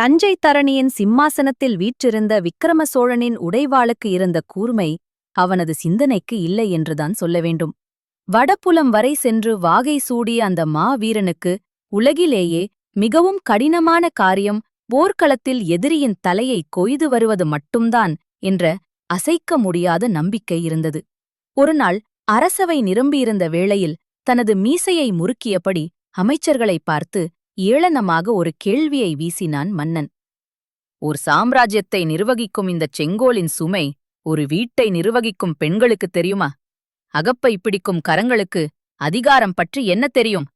தஞ்சை தரணியின் சிம்மாசனத்தில் வீற்றிருந்த விக்கிரம சோழனின் உடைவாளுக்கு இருந்த கூர்மை அவனது சிந்தனைக்கு இல்லை என்றுதான் சொல்ல வேண்டும். வடபுலம் வரை சென்று வாகை சூடிய அந்த மாவீரனுக்கு உலகிலேயே மிகவும் கடினமான காரியம் போர்க்களத்தில் எதிரியின் தலையை கொய்து வருவது மட்டும்தான் என்ற அசைக்க முடியாத நம்பிக்கை இருந்தது. ஒருநாள் அரசவை நிரம்பியிருந்த வேளையில் தனது மீசையை முறுக்கியபடி அமைச்சர்களை பார்த்து ஏளனமாக ஒரு கேள்வியை வீசினான் மன்னன். ஒரு சாம்ராஜ்யத்தை நிர்வகிக்கும் இந்தச் செங்கோலின் சுமை ஒரு வீட்டை நிர்வகிக்கும் பெண்களுக்கு தெரியுமா? அகப்பை பிடிக்கும் கரங்களுக்கு அதிகாரம் பற்றி என்ன தெரியும்?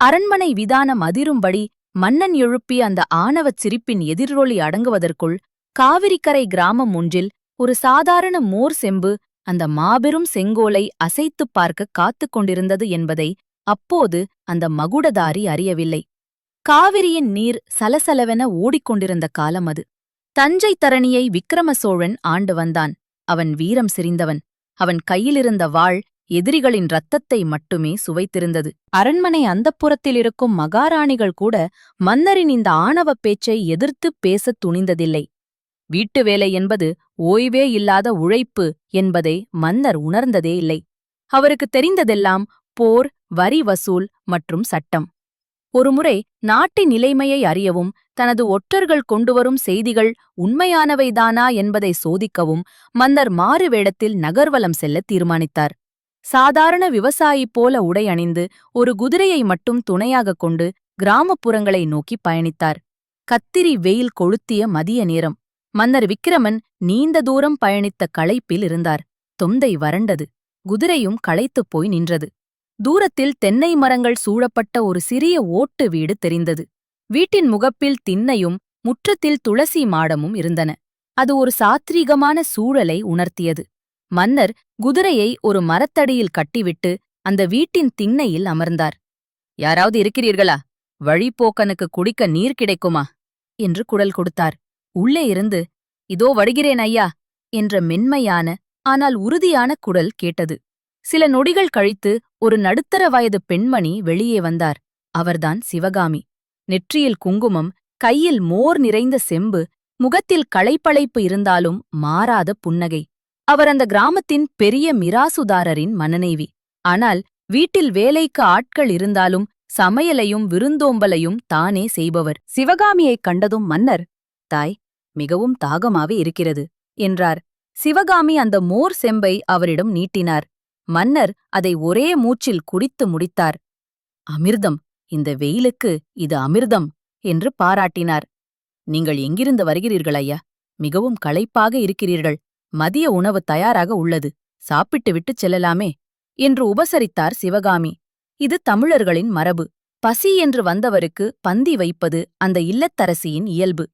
அரண்மனை விதானம் அதிரும்படி மன்னன் எழுப்பிய அந்த ஆணவச் சிரிப்பின் எதிரொலி அடங்குவதற்குள் காவிரிக்கரை கிராமம் ஒன்றில் ஒரு சாதாரண மோர் செம்பு அந்த மாபெரும் செங்கோலை அசைத்துப் பார்க்க காத்துக் கொண்டிருந்தது என்பதை அப்போது அந்த மகுடதாரி அறியவில்லை. காவிரியின் நீர் சலசலவென ஓடிக்கொண்டிருந்த காலம் அது. தஞ்சை தரணியை விக்கிரம சோழன் ஆண்டு வந்தான். அவன் வீரம் சிரிந்தவன். அவன் கையிலிருந்த வாள் எதிரிகளின் ரத்தத்தை மட்டுமே சுவைத்திருந்தது. அரண்மனை அந்தப்புறத்தில் இருக்கும் மகாராணிகள் கூட மன்னரின் இந்த ஆணவப் பேச்சை எதிர்த்துப் பேசத் துணிந்ததில்லை. வீட்டு வேலை என்பது ஓய்வே இல்லாத உழைப்பு என்பதை மன்னர் உணர்ந்ததே இல்லை. அவருக்குத் தெரிந்ததெல்லாம் போர் வரி வசூல் மற்றும் சட்டம். ஒருமுறை நாட்டின் நிலைமையை அறியவும் தனது ஒற்றர்கள் கொண்டுவரும் செய்திகள் உண்மையானவைதானா என்பதை சோதிக்கவும் மன்னர் மாறு வேடத்தில் நகர்வலம் செல்ல தீர்மானித்தார். சாதாரண விவசாயி போல உடை அணிந்து ஒரு குதிரையை மட்டும் துணையாகக் கொண்டு கிராமப்புறங்களை நோக்கி பயணித்தார். கத்திரி வெயில் கொளுத்திய மதிய நேரம். மன்னர் விக்கிரமன் நீண்ட தூரம் பயணித்த களைப்பில் இருந்தார். தொந்தை வறண்டது. குதிரையும் களைத்துப் போய் நின்றது. தூரத்தில் தென்னை மரங்கள் சூழப்பட்ட ஒரு சிறிய ஓட்டு வீடு தெரிந்தது. வீட்டின் முகப்பில் திண்ணையும் முற்றத்தில் துளசி மாடமும் இருந்தன. அது ஒரு சாத்ரீகமான சூழலை உணர்த்தியது. மன்னர் குதிரையை ஒரு மரத்தடியில் கட்டிவிட்டு அந்த வீட்டின் திண்ணையில் அமர்ந்தார். யாராவது இருக்கிறீர்களா? வழிப்போக்கனுக்கு குடிக்க நீர் கிடைக்குமா என்று குடல் கொடுத்தார். உள்ளே இருந்து இதோ வருகிறேன் ஐயா என்ற மென்மையான ஆனால் உறுதியான குடல் கேட்டது. சில நொடிகள் கழித்து ஒரு நடுத்தர வயது பெண்மணி வெளியே வந்தார். அவர்தான் சிவகாமி. நெற்றியில் குங்குமம் கையில் மோர் நிறைந்த செம்பு முகத்தில் களைப்பளைப்பு இருந்தாலும் மாறாத புன்னகை. அவர் அந்த கிராமத்தின் பெரிய மிராசுதாரரின் மனநேவி. ஆனால் வீட்டில் வேலைக்கு ஆட்கள் இருந்தாலும் சமையலையும் விருந்தோம்பலையும் தானே செய்பவர். சிவகாமியைக் கண்டதும் மன்னர் தாய் மிகவும் தாகமாவே இருக்கிறது என்றார். சிவகாமி அந்த மோர் செம்பை அவரிடம் நீட்டினார். மன்னர் அதை ஒரே மூச்சில் குடித்து முடித்தார். அமிர்தம் இந்த வெயிலுக்கு இது அமிர்தம் என்று பாராட்டினார். நீங்கள் எங்கிருந்து வருகிறீர்கள் ஐயா? மிகவும் களைப்பாக இருக்கிறீர்கள். மதிய உணவு தயாராக உள்ளது. சாப்பிட்டுவிட்டு செல்லலாமே என்று உபசரித்தார் சிவகாமி. இது தமிழர்களின் மரபு. பசி என்று வந்தவருக்கு பந்தி வைப்பது அந்த இல்லத்தரசியின் இயல்பு.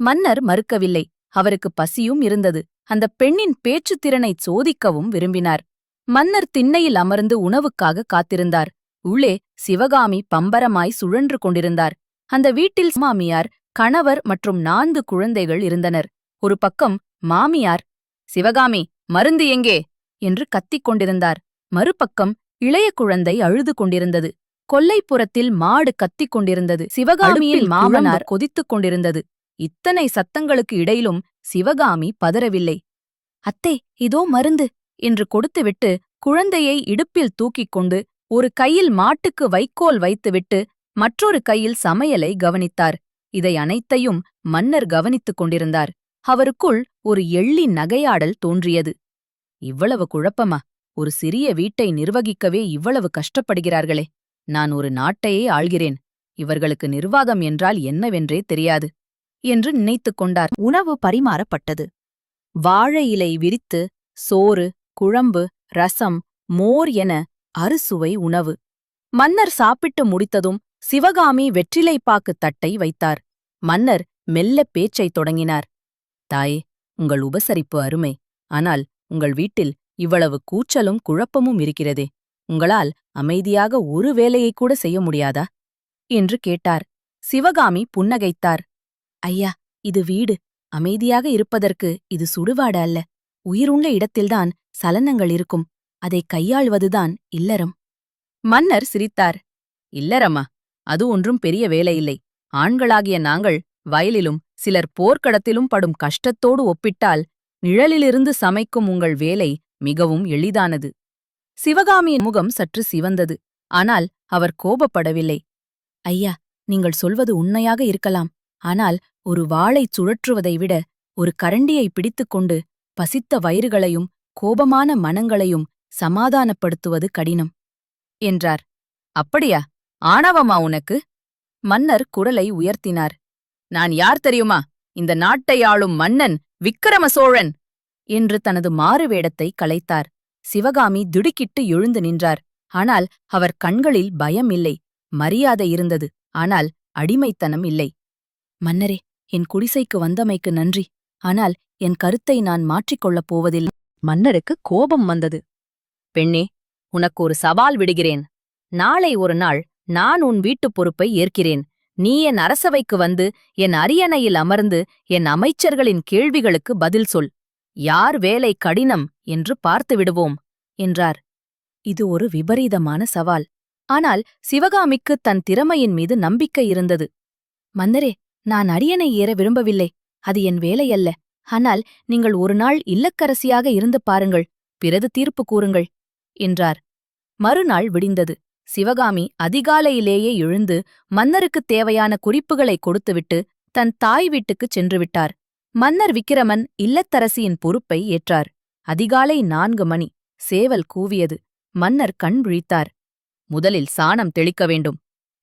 மன்னர் மறுக்கவில்லை. அவருக்கு பசியும் இருந்தது. அந்த பெண்ணின் பேச்சுத் திறனைச் சோதிக்கவும் விரும்பினார். மன்னர் திண்ணையில் அமர்ந்து உணவுக்காக காத்திருந்தார். உள்ளே சிவகாமி பம்பரமாய் சுழன்று கொண்டிருந்தார். அந்த வீட்டில் மாமியார் கணவர் மற்றும் நான்கு குழந்தைகள் இருந்தனர். ஒரு பக்கம் மாமியார் சிவகாமி மருந்து எங்கே என்று கத்திக் கொண்டிருந்தார். மறுபக்கம் இளைய குழந்தை அழுது கொண்டிருந்தது. கொல்லைப்புறத்தில் மாடு கத்திக் கொண்டிருந்தது. சிவகாமியில் மாமனார் கொதித்துக் கொண்டிருந்தது. இத்தனை சத்தங்களுக்கு இடையிலும் சிவகாமி பதறவில்லை. அத்தே இதோ மருந்து. என்று கொடுத்துவிட்டு குழந்தையை இடுப்பில் தூக்கிக் கொண்டு ஒரு கையில் மாட்டுக்கு வைக்கோல் வைத்துவிட்டு மற்றொரு கையில் சமையலை கவனித்தார். இதை அனைத்தையும் மன்னர் கவனித்துக் கொண்டிருந்தார். அவருக்குள் ஒரு எள்ளி நகையாடல் தோன்றியது. இவ்வளவு குழப்பமா? ஒரு சிறிய வீட்டை நிர்வகிக்கவே இவ்வளவு கஷ்டப்படுகிறார்களே. நான் ஒரு நாட்டையே ஆள்கிறேன். இவர்களுக்கு நிர்வாகம் என்றால் என்னவென்றே தெரியாது என்று நினைத்துக் கொண்டார். உணவு பரிமாறப்பட்டது. வாழை இலை விரித்து சோறு குழம்பு ரசம் மோர் என அறுசுவை உணவு. மன்னர் சாப்பிட்டு முடித்ததும் சிவகாமி வெற்றிலைப்பாக்கு தட்டை வைத்தார். மன்னர் மெல்ல பேச்சைத் தொடங்கினார். தாயே உங்கள் உபசரிப்பு அருமை. ஆனால் உங்கள் வீட்டில் இவ்வளவு கூச்சலும் குழப்பமும் இருக்கிறதே. உங்களால் அமைதியாக ஒரு வேலையைக் கூட செய்ய முடியாதா? என்று கேட்டார். சிவகாமி புன்னகைத்தார். ஐயா இது வீடு. அமைதியாக இருப்பதற்கு இது சுடுகாடு அல்ல. உயிருள்ள இடத்தில்தான் சலனங்கள் இருக்கும். அதை கையாள்வதுதான் இல்லறம். மன்னர் சிரித்தார். இல்லறமா அது ஒன்றும் பெரிய வேலையில்லை. ஆண்களாகிய நாங்கள் வயலிலும் சிலர் போர்க்களத்திலும் படும் கஷ்டத்தோடு ஒப்பிட்டால் நிழலிலிருந்து சமைக்கும் உங்கள் வேலை மிகவும் எளிதானது. சிவகாமியின் முகம் சற்று சிவந்தது. ஆனால் அவர் கோபப்படவில்லை. ஐயா நீங்கள் சொல்வது உண்மையாக இருக்கலாம். ஆனால் ஒரு வாளைச் சுழற்றுவதை விட ஒரு கரண்டியை பிடித்துக்கொண்டு பசித்த வயிறுகளையும் கோபமான மனங்களையும் சமாதானப்படுத்துவது கடினம். என்றார். அப்படியா? ஆணவமா உனக்கு? மன்னர் குரலை உயர்த்தினார். நான் யார் தெரியுமா? இந்த நாட்டை ஆளும் மன்னன் விக்கிரம சோழன்! என்று தனது மாறுவேடத்தை கலைத்தார். சிவகாமி திடுக்கிட்டு எழுந்து நின்றார். ஆனால் அவர் கண்களில் பயம் இல்லை. மரியாதை இருந்தது. ஆனால் அடிமைத்தனம் இல்லை. மன்னரே என் குடிசைக்கு வந்தமைக்கு நன்றி. ஆனால் என் கருத்தை நான் மாற்றிக்கொள்ளப் போவதில்லை. மன்னருக்கு கோபம் வந்தது. பெண்ணே உனக்கு ஒரு சவால் விடுகிறேன். நாளை ஒரு நாள் நான் உன் வீட்டுப் பொறுப்பை ஏற்கிறேன். நீ என் அரசவைக்கு வந்து என் அரியணையில் அமர்ந்து என் அமைச்சர்களின் கேள்விகளுக்கு பதில் சொல். யார் வேலை கடினம் என்று பார்த்து விடுவோம் என்றார். இது ஒரு விபரீதமான சவால். ஆனால் சிவகாமிக்கு தன் திறமையின் மீது நம்பிக்கை இருந்தது. மன்னரே நான் அரியணை ஏற விரும்பவில்லை. அது என் வேலையல்ல ஆனால் நீங்கள் ஒரு நாள் இல்லக்கரசியாக இருந்து பாருங்கள் பிறகு தீர்ப்பு கூறுங்கள் என்றார். மறுநாள் விடிந்தது. சிவகாமி அதிகாலையிலேயே எழுந்து மன்னருக்குத் தேவையான குறிப்புகளை கொடுத்துவிட்டு தன் தாய் வீட்டுக்குச் சென்றுவிட்டார் மன்னர் விக்கிரமன் இல்லத்தரசியின் பொறுப்பை ஏற்றார். அதிகாலை நான்கு மணி. சேவல் கூவியது. மன்னர் கண் விழித்தார். முதலில் சாணம் தெளிக்க வேண்டும்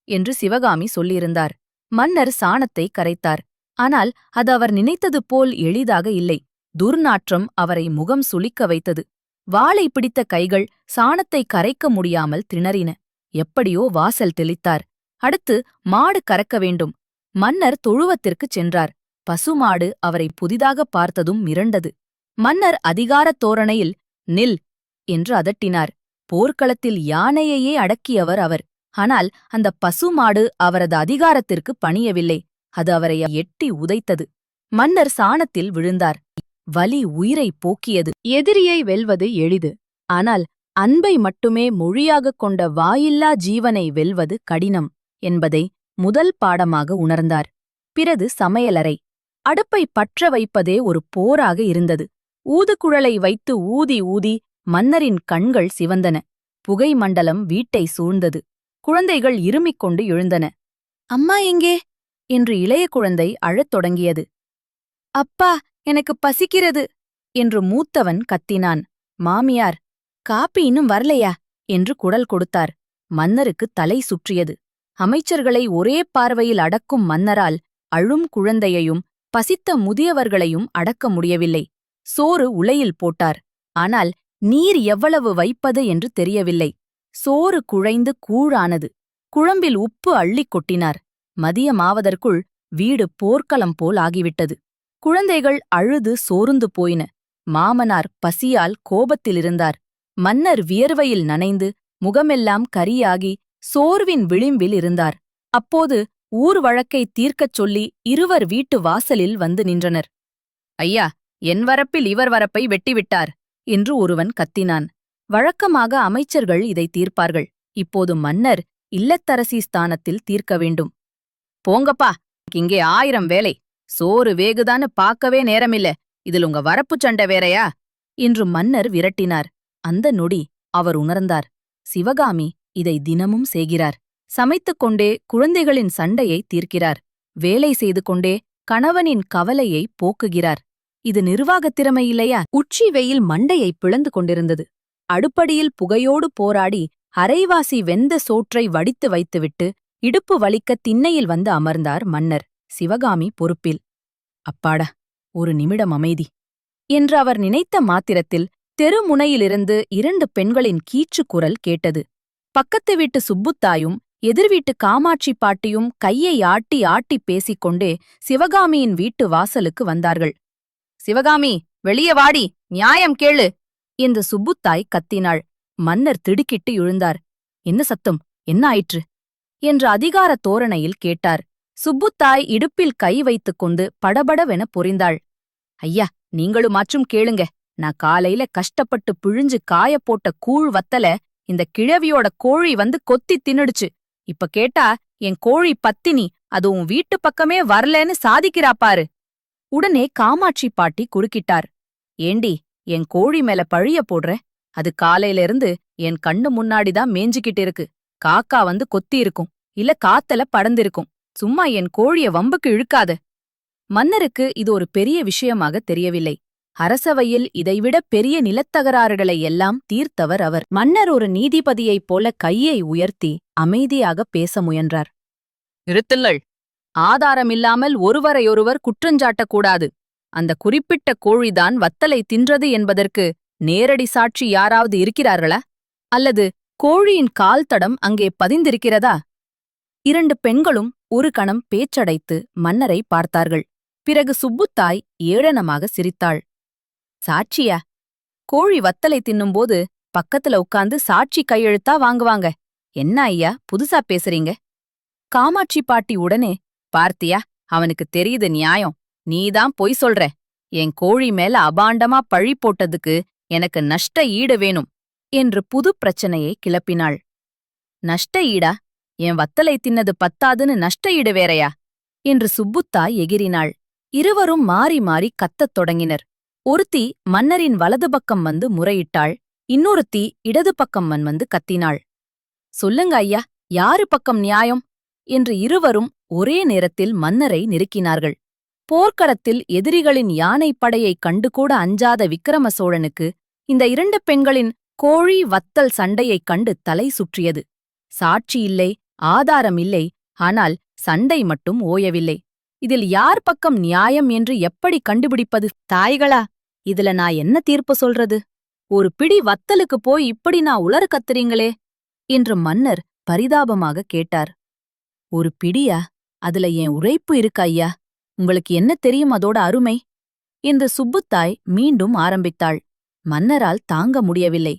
என்று சிவகாமி சொல்லியிருந்தார். மன்னர் சாணத்தை கரைத்தார். ஆனால் அது அவர் நினைத்தது போல் எளிதாக இல்லை. துர்நாற்றம் அவரை முகம் சுளிக்க வைத்தது. வாளை பிடித்த கைகள் சாணத்தை கரைக்க முடியாமல் திணறின. எப்படியோ வாசல் தெளித்தார். அடுத்து மாடு கறக்க வேண்டும். மன்னர் தொழுவத்திற்குச் சென்றார். பசுமாடு அவரை புதிதாக பார்த்ததும் மிரண்டது. மன்னர் அதிகாரத் தோரணையில் நில் என்று அதட்டினார். போர்க்களத்தில் யானையையே அடக்கியவர் அவர். ஆனால் அந்த பசுமாடு அவரது அதிகாரத்திற்கு பணியவில்லை. அது அவரை எட்டி உதைத்தது. மன்னர் சாணத்தில் விழுந்தார். வலி உயிரை போக்கியது. எதிரியை வெல்வது எளிது. ஆனால் அன்பை மட்டுமே மொழியாகக் கொண்ட வாயில்லா ஜீவனை வெல்வது கடினம் என்பதை முதல் பாடமாக உணர்ந்தார். பிறகு சமையலறை. அடுப்பை பற்ற வைப்பதே ஒரு போராக இருந்தது. ஊதுகுழலை வைத்து ஊதி ஊதி மன்னரின் கண்கள் சிவந்தன. புகை மண்டலம் வீட்டை சூழ்ந்தது. குழந்தைகள் இருமிக் கொண்டு எழுந்தன. அம்மா எங்கே? என்று இளைய குழந்தை அழத் தொடங்கியது. அப்பா எனக்கு பசிக்கிறது என்று மூத்தவன் கத்தினான். மாமியார் காப்பி இன்னும் வரலையா? என்று குடல் கொடுத்தார். மன்னருக்கு தலை சுற்றியது. அமைச்சர்களை ஒரே பார்வையில் அடக்கும் மன்னரால் அழும் குழந்தையையும் பசித்த முதியவர்களையும் அடக்க முடியவில்லை. சோறு உலையில் போட்டார். ஆனால் நீர் எவ்வளவு வைப்பது? என்று தெரியவில்லை. சோறு குழைந்து கூழானது. குழம்பில் உப்பு அள்ளிக் கொட்டினார். மதியமாவதற்குள் வீடு போர்க்களம் போல் ஆகிவிட்டது. குழந்தைகள் அழுது சோர்ந்து போயின. மாமனார் பசியால் கோபத்திலிருந்தார் மன்னர் வியர்வையில் நனைந்து முகமெல்லாம் கரியாகி சோர்வின் விளிம்பில் இருந்தார். அப்போது ஊர் வழக்கை தீர்க்கச் சொல்லி இருவர் வீட்டு வாசலில் வந்து நின்றனர். ஐயா என் வரப்பில் இவர் வரப்பை வெட்டிவிட்டார் என்று ஒருவன் கத்தினான். வழக்கமாக அமைச்சர்கள் இதை தீர்ப்பார்கள். இப்போது மன்னர் இல்லத்தரசி ஸ்தானத்தில் தீர்க்க வேண்டும். போங்கப்பா. இங்கே ஆயிரம் வேலை. சோறு வேகுதான்னு பார்க்கவே நேரமில்ல. இதில் உங்க வரப்புச் சண்டை வேறையா? என்று மன்னர் விரட்டினார். அந்த நொடி அவர் உணர்ந்தார். சிவகாமி இதை தினமும் செய்கிறார். சமைத்துக் கொண்டே குழந்தைகளின் சண்டையை தீர்க்கிறார். வேலை செய்து கொண்டே கணவனின் கவலையை போக்குகிறார். இது நிர்வாகத் திறமை இல்லையா? உச்சி வெயில் மண்டையை பிளந்து கொண்டிருந்தது. அடுப்படியில் புகையோடு போராடி அரைவாசி வெந்த சோற்றை வடித்து வைத்துவிட்டு இடுப்பு வலிக்க திண்ணையில் வந்து அமர்ந்தார் மன்னர். சிவகாமி பொறுப்பில் அப்பாடா ஒரு நிமிடம் அமைதி என்று அவர் நினைத்த மாத்திரத்தில் தெருமுனையிலிருந்து இரண்டு பெண்களின் கீச்சு குரல் கேட்டது. பக்கத்து வீட்டு சுப்புத்தாயும் எதிர்வீட்டு காமாட்சி பாட்டியும் கையை ஆட்டி ஆட்டி பேசிக்கொண்டே சிவகாமியின் வீட்டு வாசலுக்கு வந்தார்கள். சிவகாமி வெளியே வாடி நியாயம் கேளு என்று சுப்புத்தாய் கத்தினாள். மன்னர் திடுக்கிட்டு எழுந்தார். என்ன சத்தம்? என்ன ஆயிற்று? என்று அதிகார தோரணையில் கேட்டார். சுப்புத்தாய் இடுப்பில் கை வைத்துக் கொண்டு படபடவென பொறிந்தாள். ஐயா நீங்களுமாச்சும் கேளுங்க. நான் காலையில கஷ்டப்பட்டு பிழிஞ்சு காய போட்ட கூழ் வத்தல இந்த கிழவியோட கோழி வந்து கொத்தி தின்னுடுச்சு. இப்ப கேட்டா என் கோழி பத்தினி அது உன் வீட்டு பக்கமே வரலன்னு சாதிக்கிறா பாரு. உடனே காமாட்சி பாட்டி குறுக்கிட்டார். ஏண்டி என் கோழி மேல பழிய போடுற? அது காலையில இருந்து என் கண்ணு முன்னாடிதான் மேய்ஞ்சுகிட்டு இருக்கு. காக்கா வந்து கொத்தி இருக்கும் இல்ல காத்தல படந்திருக்கும் சும்மா என் கோழிய வம்புக்கு இழுக்காத. மன்னருக்கு இது ஒரு பெரிய விஷயமாக தெரியவில்லை. அரசவையில் இதைவிட பெரிய நிலத்தகராறுகளை எல்லாம் தீர்த்தவர் அவர். மன்னர் ஒரு நீதிபதியைப் போல கையை உயர்த்தி அமைதியாக பேச முயன்றார். நிறுத்துங்கள். ஆதாரமில்லாமல் ஒருவரையொருவர் குற்றஞ்சாட்டக்கூடாது அந்த குறிப்பிட்ட கோழிதான் வத்தலை தின்றது என்பதற்கு நேரடி சாட்சி யாராவது இருக்கிறார்களா? அல்லது கோழியின் கால் தடம் அங்கே பதிந்திருக்கிறதா? இரண்டு பெண்களும் ஒரு கணம் பேச்சடைத்து மன்னரை பார்த்தார்கள். பிறகு சுப்புத்தாய் ஏளனமாக சிரித்தாள். சாட்சியா? கோழி வத்தலை தின்னும்போது பக்கத்துல உட்காந்து சாட்சி கையெழுத்தா வாங்குவாங்க. என்ன ஐயா புதுசா பேசுறீங்க? காமாட்சி பாட்டி உடனே பார்த்தியா அவனுக்கு தெரியுது நியாயம். நீதான் பொய் சொல்ற. என் கோழி மேல அபாண்டமா பழி போட்டதுக்கு எனக்கு நஷ்ட ஈடு வேணும். என்று புது பிரச்சனையை கிளப்பினாள். நஷ்ட ஈடா? என் வத்தலை தின்னது பத்தாதுன்னு நஷ்ட ஈடு வேறையா? என்று சுப்புத்தாய் எகிரினாள் இருவரும் மாறி மாறி கத்தத் தொடங்கினர். ஒருத்தி மன்னரின் வலது பக்கம் வந்து முறையிட்டாள். இன்னொருத்தி இடது பக்கம் மன் வந்து கத்தினாள். சொல்லுங்க ஐயா யாரு பக்கம் நியாயம்? என்று இருவரும் ஒரே நேரத்தில் மன்னரை நெருக்கினார்கள். போர்க்களத்தில் எதிரிகளின் யானைப் படையைக் கண்டுகூட அஞ்சாத விக்கிரம சோழனுக்கு இந்த இரண்டு பெண்களின் கோழி வத்தல் சண்டையைக் கண்டு தலை சுற்றியது. சாட்சி இல்லை ஆதாரம் இல்லை ஆனால் சண்டை மட்டும் ஓயவில்லை. இதில் யார் பக்கம் நியாயம் என்று எப்படி கண்டுபிடிப்பது தாய்களா? இதுல நான் என்ன தீர்ப்பு சொல்றது? ஒரு பிடி வத்தலுக்கு போய் இப்படி நான் உலர கத்துறீங்களே? என்று மன்னர் பரிதாபமாக கேட்டார். ஒரு பிடியா? அதுல என் உழைப்பு இருக்கா ஐயா? உங்களுக்கு என்ன தெரியும் அதோட அருமை? என்று சுப்புத்தாய் மீண்டும் ஆரம்பித்தாள். மன்னரால் தாங்க முடியவில்லை.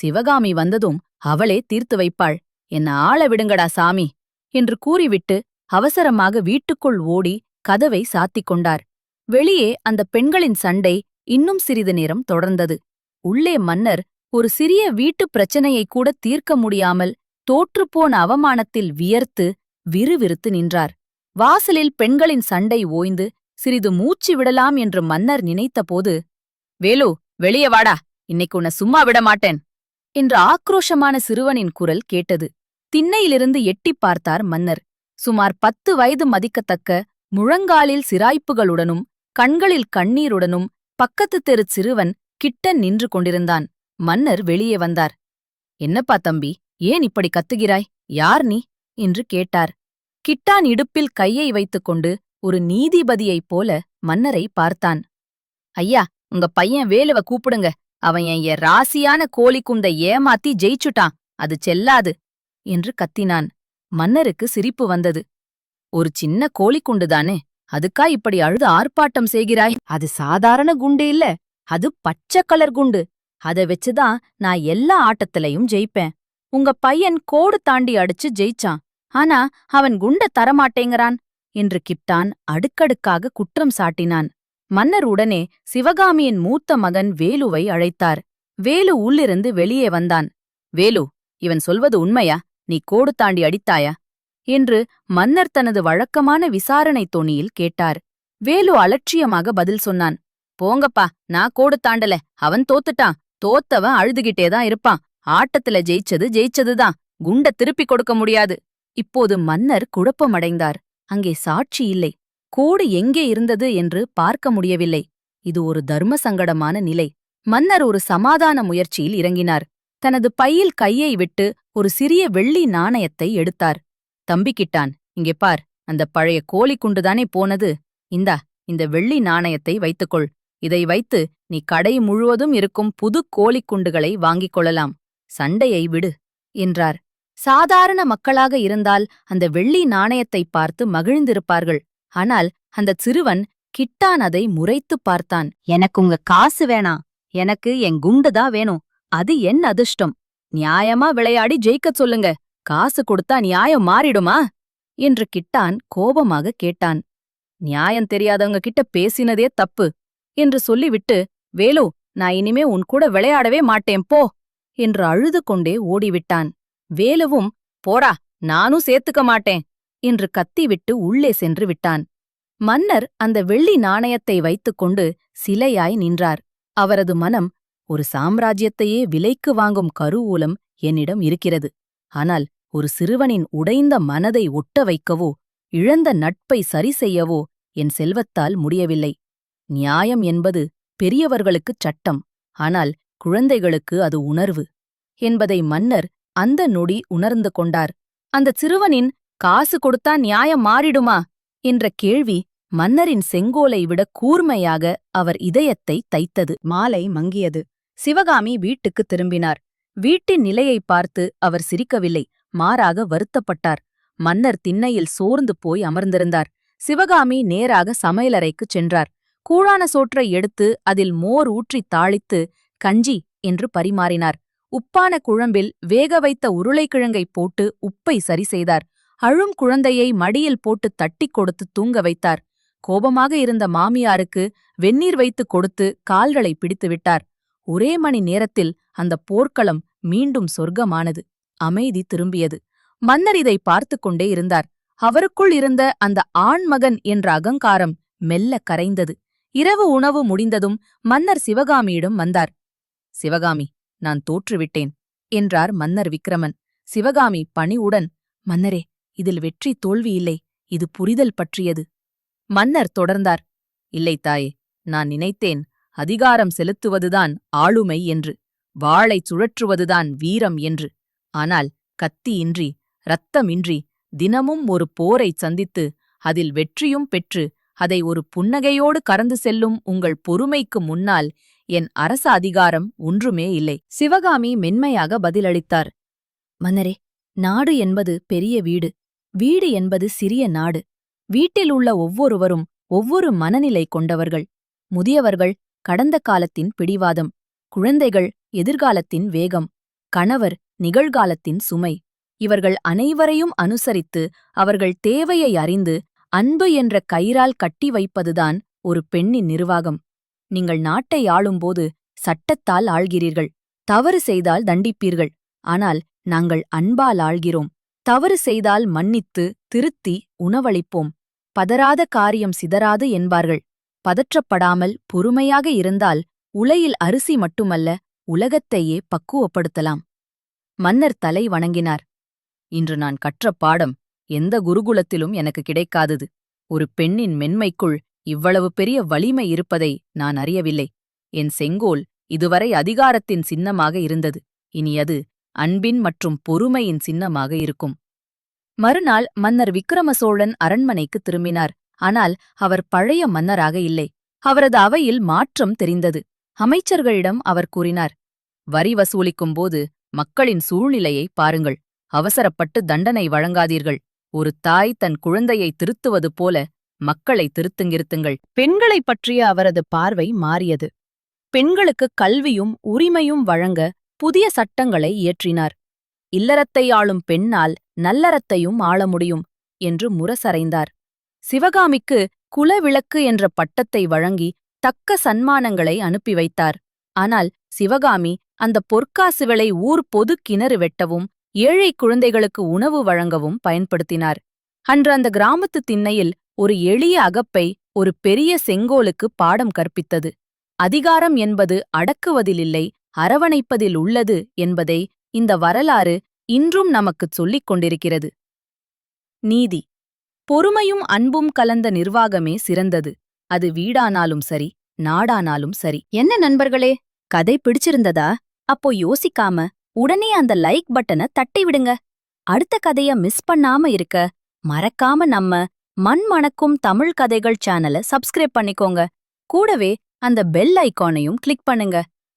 சிவகாமி வந்ததும் அவளே தீர்த்து வைப்பாள். என்ன ஆள விடுங்கடா சாமி என்று கூறிவிட்டு அவசரமாக வீட்டுக்குள் ஓடி கதவை சாத்திக் கொண்டார். வெளியே அந்த பெண்களின் சண்டை இன்னும் சிறிது நேரம் தொடர்ந்தது. உள்ளே மன்னர் ஒரு சிறிய வீட்டுப் பிரச்சனையைக் கூட தீர்க்க முடியாமல் தோற்றுப்போன அவமானத்தில் வியர்த்து விறுவிறுத்து நின்றார். வாசலில் பெண்களின் சண்டை ஓய்ந்து சிறிது மூச்சு விடலாம் என்று மன்னர் நினைத்தபோது வேலு வெளியே வாடா. இன்னைக்கு உன்னை சும்மா விட மாட்டேன். என்று ஆக்ரோஷமான சிறுவனின் குரல் கேட்டது. திண்ணையிலிருந்து எட்டிப் பார்த்தார் மன்னர். சுமார் பத்து வயது மதிக்கத்தக்க முழங்காலில் சிராய்ப்புகளுடனும் கண்களில் கண்ணீருடனும் பக்கத்து தெருச் சிறுவன் கிட்ட நின்று கொண்டிருந்தான். மன்னர் வெளியே வந்தார். என்னப்பா தம்பி ஏன் இப்படி கத்துகிறாய்? யார் நீ? என்று கேட்டார். கிட்டான் இடுப்பில் கையை வைத்துக்கொண்டு ஒரு நீதிபதியைப் போல மன்னரை பார்த்தான். ஐயா உங்க பையன் வேலுவ கூப்பிடுங்க. அவன் என் ராசியான கோழி குந்தை ஏமாத்தி ஜெயிச்சுட்டான். அது செல்லாது என்று கத்தினான். மன்னருக்கு சிரிப்பு வந்தது. ஒரு சின்ன கோழிக்குண்டுதானே அதுக்கா இப்படி அழுது ஆர்ப்பாட்டம் செய்கிறாய்? அது சாதாரண குண்டு இல்ல அது பச்சை கலர் குண்டு. அத வச்சுதான் நான் எல்லா ஆட்டத்திலையும் ஜெயிப்பேன். உங்க பையன் கோடு தாண்டி அடிச்சு ஜெயிச்சான். ஆனா அவன் குண்ட தரமாட்டேங்கிறான் என்று கிப்டான் அடுக்கடுக்காக குற்றம் சாட்டினான். மன்னர் உடனே சிவகாமியின் மூத்த மகன் வேலுவை அழைத்தார். வேலு உள்ளிருந்து வெளியே வந்தான். வேலு இவன் சொல்வது உண்மையா? நீ கோடு தாண்டி அடித்தாயா? என்று மன்னர் தனது வழக்கமான விசாரணை தொனியில் கேட்டார். வேலு அலட்சியமாக பதில் சொன்னான். போங்கப்பா நான் கோடு தாண்டல. அவன் தோத்துட்டான். தோத்தவன் அழுதுகிட்டேதான் இருப்பான். ஆட்டத்துல ஜெயிச்சது ஜெயிச்சதுதான். குண்ட திருப்பிக் கொடுக்க முடியாது. இப்போது மன்னர் குழப்பமடைந்தார். அங்கே சாட்சி இல்லை. கூடு எங்கே இருந்தது என்று பார்க்க முடியவில்லை. இது ஒரு தர்ம சங்கடமான நிலை. மன்னர் ஒரு சமாதான முயற்சியில் இறங்கினார். தனது பையில் கையை விட்டு ஒரு சிறிய வெள்ளி நாணயத்தை எடுத்தார். தம்பிக்கிட்டான் இங்கே பார். அந்த பழைய கோழிக்குண்டுதானே போனது? இந்தா இந்த வெள்ளி நாணயத்தை வைத்துக்கொள். இதை வைத்து நீ கடை முழுவதும் இருக்கும் புது கோழிக்குண்டுகளை வாங்கிக் கொள்ளலாம். சண்டையை விடு என்றார். சாதாரண மக்களாக இருந்தால் அந்த வெள்ளி நாணயத்தை பார்த்து மகிழ்ந்திருப்பார்கள். ஆனால் அந்த சிறுவன் கிட்டான் அதை முறைத்துப் பார்த்தான். எனக்கு உங்க காசு வேணாம். எனக்கு என் குண்டுதான் வேணும். அது என் அதிர்ஷ்டம். நியாயமா விளையாடி ஜெயிக்கச் சொல்லுங்க. காசு கொடுத்தா நியாயம் மாறிடுமா? என்று கிட்டான் கோபமாக கேட்டான். நியாயம் தெரியாதவங்க கிட்ட பேசினதே தப்பு என்று சொல்லிவிட்டு வேலு நான் இனிமே உன் கூட விளையாடவே மாட்டேன் போ என்று அழுது கொண்டே ஓடிவிட்டான். வேலுவும் போடா நானும் சேர்த்துக்க மாட்டேன். என்று கத்திவிட்டு உள்ளே சென்று விட்டான். மன்னர் அந்த வெள்ளி நாணயத்தை வைத்துக்கொண்டு சிலையாய் நின்றார். அவரது மனம் ஒரு சாம்ராஜ்யத்தையே விலைக்கு வாங்கும் கருவூலம் என்னிடம் இருக்கிறது. ஆனால் ஒரு சிறுவனின் உடைந்த மனதை ஒட்ட வைக்கவோ இழந்த நட்பை சரி செய்யவோ என் செல்வத்தால் முடியவில்லை. நியாயம் என்பது பெரியவர்களுக்குச் சட்டம். ஆனால் குழந்தைகளுக்கு அது உணர்வு. என்பதை மன்னர் அந்த நொடி உணர்ந்து கொண்டார். அந்தச் சிறுவனின் காசு கொடுத்தா நியாயம் மாறிடுமா? என்ற கேள்வி மன்னரின் செங்கோலை விட கூர்மையாக அவர் இதயத்தை தைத்தது. மாலை மங்கியது. சிவகாமி வீட்டுக்குத் திரும்பினார். வீட்டின் நிலையைப் பார்த்து அவர் சிரிக்கவில்லை. மாறாக வருத்தப்பட்டார். மன்னர் திண்ணையில் சோர்ந்து போய் அமர்ந்திருந்தார். சிவகாமி நேராக சமையலறைக்குச் சென்றார். கூழான சோற்றை எடுத்து அதில் மோர் ஊற்றித் தாளித்து கஞ்சி என்று பரிமாறினார். உப்பான குழம்பில் வேக வைத்த உருளைக்கிழங்கைப் போட்டு உப்பை சரி செய்தார். அழும் குழந்தையை மடியில் போட்டு தட்டிக் கொடுத்து தூங்க வைத்தார். கோபமாக இருந்த மாமியாருக்கு வெந்நீர் வைத்துக் கொடுத்து கால்களை பிடித்துவிட்டார் ஒரே மணி நேரத்தில் அந்த போர்க்களம் மீண்டும் சொர்க்கமானது. அமைதி திரும்பியது. மன்னர் இதை பார்த்துக் கொண்டே இருந்தார். அவருக்குள் இருந்த அந்த ஆண்மகன் என்ற அகங்காரம் மெல்ல கரைந்தது. இரவு உணவு முடிந்ததும் மன்னர் சிவகாமியிடம் வந்தார். சிவகாமி நான் தோற்றுவிட்டேன் என்றார் மன்னர் விக்ரமன். சிவகாமி பணிவுடன் மன்னரே இதில் வெற்றி தோல்வி இல்லை இது புரிதல் பற்றியது. மன்னர் தொடர்ந்தார் இல்லை தாயே நான் நினைத்தேன் அதிகாரம் செலுத்துவதுதான் ஆளுமை என்று வாளைச் சுழற்றுவதுதான் வீரம் என்று. ஆனால் கத்தியின்றி இரத்தமின்றி தினமும் ஒரு போரைச் சந்தித்து அதில் வெற்றியும் பெற்று அதை ஒரு புன்னகையோடு கறந்து செல்லும் உங்கள் பொறுமைக்கு முன்னால் என் அரச அதிகாரம் ஒன்றுமே இல்லை. சிவகாமி மென்மையாக பதிலளித்தார் மன்னரே நாடு என்பது பெரிய வீடு வீடு என்பது சிறிய நாடு. வீட்டில் உள்ள ஒவ்வொருவரும் ஒவ்வொரு மனநிலை கொண்டவர்கள். முதியவர்கள் கடந்த காலத்தின் பிடிவாதம். குழந்தைகள் எதிர்காலத்தின் வேகம். கணவர் நிகழ்காலத்தின் சுமை. இவர்கள் அனைவரையும் அனுசரித்து அவர்கள் தேவையை அறிந்து அன்பு என்ற கயிறால் கட்டி வைப்பதுதான் ஒரு பெண்ணின் நிர்வாகம். நீங்கள் நாட்டை ஆளும்போது சட்டத்தால் ஆள்கிறீர்கள். தவறு செய்தால் தண்டிப்பீர்கள். ஆனால் நாங்கள் அன்பால் ஆள்கிறோம். தவறு செய்தால் மன்னித்து திருத்தி உணவளிப்போம். பதறாத காரியம் சிதறாது என்பார்கள். பதற்றப்படாமல் பொறுமையாக இருந்தால் உலையில் அரிசி மட்டுமல்ல உலகத்தையே பக்குவப்படுத்தலாம். மன்னர் தலை வணங்கினார். இன்று நான் கற்ற பாடம் எந்த குருகுலத்திலும் எனக்கு கிடைக்காதது. ஒரு பெண்ணின் மென்மைக்குள் இவ்வளவு பெரிய வலிமை இருப்பதை நான் அறியவில்லை. என் செங்கோல் இதுவரை அதிகாரத்தின் சின்னமாக இருந்தது. இனி அது அன்பின் மற்றும் பொறுமையின் சின்னமாக இருக்கும். மறுநாள் மன்னர் விக்ரம சோழன் அரண்மனைக்கு திரும்பினார். ஆனால் அவர் பழைய மன்னராக இல்லை. அவரது அவையில் மாற்றம் தெரிந்தது. அமைச்சர்களிடம் அவர் கூறினார் வரி வசூலிக்கும்போது மக்களின் சூழ்நிலையை பாருங்கள். அவசரப்பட்டு தண்டனை வழங்காதீர்கள். ஒரு தாய் தன் குழந்தையை திருத்துவது போல மக்களை திருத்துங்கிருத்துங்கள். பெண்களைப் பற்றிய அவரது பார்வை மாறியது. பெண்களுக்கு கல்வியும் உரிமையும் வழங்க புதிய சட்டங்களை இயற்றினார். இல்லறத்தை ஆளும் பெண்ணால் நல்லறத்தையும் ஆள முடியும் என்று முரசறைந்தார். சிவகாமிக்கு குலவிளக்கு என்ற பட்டத்தை வழங்கி தக்க சன்மானங்களை அனுப்பி வைத்தார். ஆனால் சிவகாமி அந்த பொற்காசுகளை ஊர் பொது கிணறு வெட்டவும் ஏழை குழந்தைகளுக்கு உணவு வழங்கவும் பயன்படுத்தினார். அன்று அந்த கிராமத்து திண்ணையில் ஒரு எளிய அகப்பை ஒரு பெரிய செங்கோலுக்கு பாடம் கற்பித்தது. அதிகாரம் என்பது அடக்குவதிலில்லை அரவணைப்பதில் உள்ளது என்பதை இந்த வரலாறு இன்றும் நமக்குச் சொல்லிக் கொண்டிருக்கிறது. நீதி. பொறுமையும் அன்பும் கலந்த நிர்வாகமே சிறந்தது. அது வீடானாலும் சரி நாடானாலும் சரி. என்ன நண்பர்களே கதை பிடிச்சிருந்ததா? அப்போ யோசிக்காம உடனே அந்த லைக் பட்டனை தட்டி விடுங்க. அடுத்த கதைய மிஸ் பண்ணாம இருக்க மறக்காம நம்ம மண் மணக்கும் தமிழ் கதைகள் சேனலை சப்ஸ்கிரைப் பண்ணிக்கோங்க. கூடவே அந்த பெல் ஐகானையும் கிளிக் பண்ணுங்க.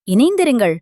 இணைந்திருங்கள்.